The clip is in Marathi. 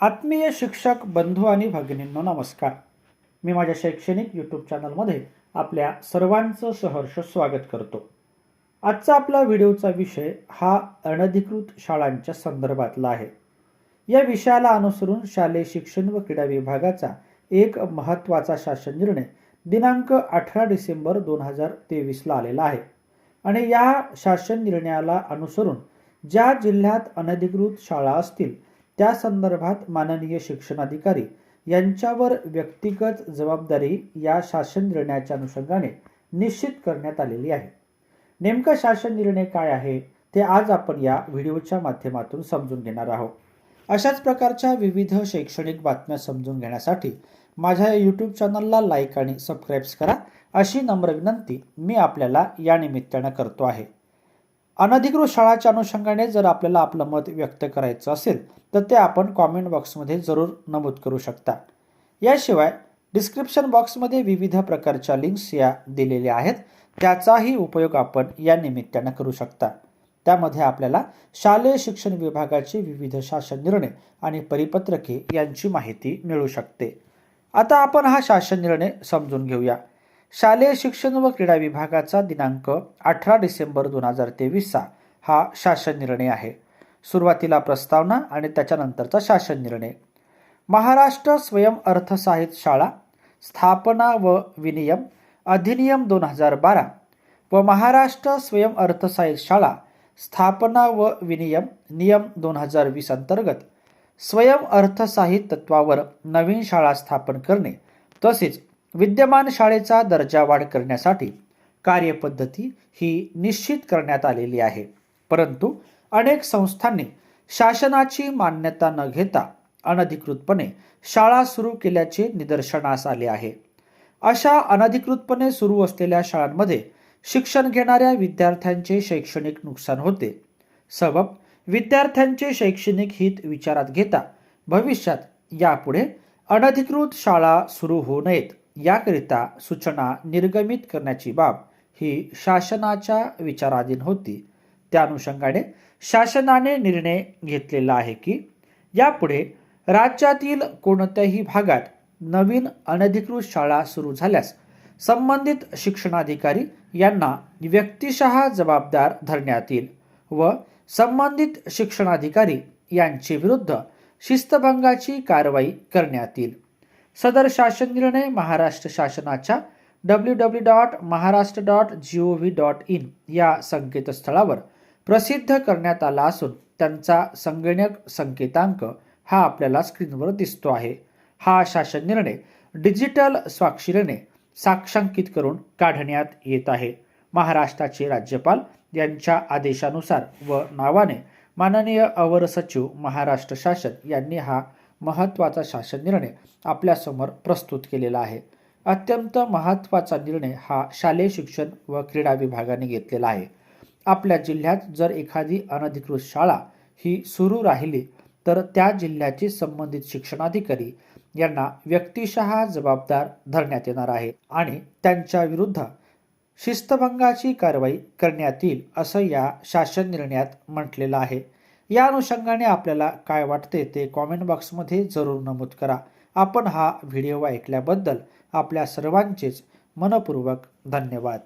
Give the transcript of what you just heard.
आत्मीय शिक्षक बंधू आणि भगिनींनो नमस्कार. मी माझ्या शैक्षणिक यूट्यूब चॅनलमध्ये आपल्या सर्वांचं सहर्ष स्वागत करतो. आजचा आपला व्हिडिओचा विषय हा अनधिकृत शाळांच्या संदर्भातला आहे. या विषयाला अनुसरून शालेय शिक्षण व क्रीडा विभागाचा एक महत्त्वाचा शासन निर्णय दिनांक अठरा डिसेंबर दोन हजार तेवीसला आलेला आहे. आणि या शासन निर्णयाला अनुसरून ज्या जिल्ह्यात अनधिकृत शाळा असतील त्या संदर्भात माननीय शिक्षणाधिकारी यांच्यावर व्यक्तिगत जबाबदारी या शासन निर्णयाच्या अनुषंगाने निश्चित करण्यात आलेली आहे. नेमका शासन निर्णय काय आहे ते आज आपण या व्हिडिओच्या माध्यमातून समजून घेणार आहोत. अशाच प्रकारच्या विविध शैक्षणिक बातम्या समजून घेण्यासाठी माझ्या यूट्यूब चॅनलला लाईक आणि सबस्क्राईब्स करा. अशी नम्र विनंती मी आपल्याला या निमित्तानं करतो आहे. अनधिकृत शाळाच्या अनुषंगाने जर आपल्याला आपलं मत व्यक्त करायचं असेल तर ते आपण कॉमेंट बॉक्समध्ये जरूर नमूद करू शकता. याशिवाय डिस्क्रिप्शन बॉक्समध्ये विविध प्रकारच्या लिंक्स या दिलेल्या आहेत. त्याचाही उपयोग आपण या निमित्तानं करू शकता. त्यामध्ये आपल्याला शालेय शिक्षण विभागाचे विविध शासन निर्णय आणि परिपत्रके यांची माहिती मिळू शकते. आता आपण हा शासन निर्णय समजून घेऊया. शालेय शिक्षण व क्रीडा विभागाचा दिनांक अठरा डिसेंबर दोन हजार तेवीसचा हा शासन निर्णय आहे. सुरुवातीला प्रस्तावना आणि त्याच्यानंतरचा शासन निर्णय. महाराष्ट्र स्वयं अर्थसाहित शाळा स्थापना व विनियम अधिनियम दोन हजार बारा व महाराष्ट्र स्वयं अर्थसाहित शाळा स्थापना व विनियम नियम दोन हजार वीस अंतर्गत स्वयं अर्थसाहित तत्वावर नवीन शाळा स्थापन करणे तसेच विद्यमान शाळेचा दर्जा वाढ करण्यासाठी कार्यपद्धती ही निश्चित करण्यात आलेली आहे. परंतु अनेक संस्थांनी शासनाची मान्यता न घेता अनधिकृतपणे शाळा सुरू केल्याचे निदर्शनास आले आहे. अशा अनधिकृतपणे सुरू असलेल्या शाळांमध्ये शिक्षण घेणाऱ्या विद्यार्थ्यांचे शैक्षणिक नुकसान होते. सबब विद्यार्थ्यांचे शैक्षणिक हित विचारात घेता भविष्यात यापुढे अनधिकृत शाळा सुरू होऊ नयेत. याकरिता सूचना निर्गमित करण्याची बाब ही शासनाच्या विचाराधीन होती. त्या अनुषंगाने शासनाने निर्णय घेतलेला आहे की यापुढे राज्यातील कोणत्याही भागात नवीन अनधिकृत शाळा सुरू झाल्यास संबंधित शिक्षणाधिकारी यांना व्यक्तिशः जबाबदार धरण्यात येईल व संबंधित शिक्षणाधिकारी यांचे विरुद्ध शिस्तभंगाची कारवाई करण्यात येईल. सदर शासन निर्णय महाराष्ट्र शासनाच्या W W dot Maharashtra dot G O V dot in या संकेतस्थळावर प्रसिद्ध करण्यात आला असून त्यांचा संगणक संकेतांक हा आपल्याला स्क्रीनवर दिसतो आहे. हा शासन निर्णय डिजिटल स्वाक्षरीने साक्षांकित करून काढण्यात येत आहे. महाराष्ट्राचे राज्यपाल यांच्या आदेशानुसार व नावाने माननीय अवर सचिव महाराष्ट्र शासन यांनी हा महत्त्वाचा शासन निर्णय आपल्यासमोर प्रस्तुत केलेला आहे. अत्यंत महत्त्वाचा निर्णय हा शालेय शिक्षण व क्रीडा विभागाने घेतलेला आहे. आपल्या जिल्ह्यात जर एखादी अनधिकृत शाळा ही सुरू राहिली तर त्या जिल्ह्याचे संबंधित शिक्षणाधिकारी यांना व्यक्तिशः जबाबदार धरण्यात येणार आहे आणि त्यांच्या विरुद्ध शिस्तभंगाची कारवाई करण्यात येईल असं या शासन निर्णयात म्हटलेलं आहे. या अनुषंगाने आपल्याला काय वाटते ते कॉमेंट बॉक्समध्ये जरूर नमूद करा. आपण हा व्हिडिओ ऐकल्याबद्दल आपल्या सर्वांचेच मनपूर्वक धन्यवाद.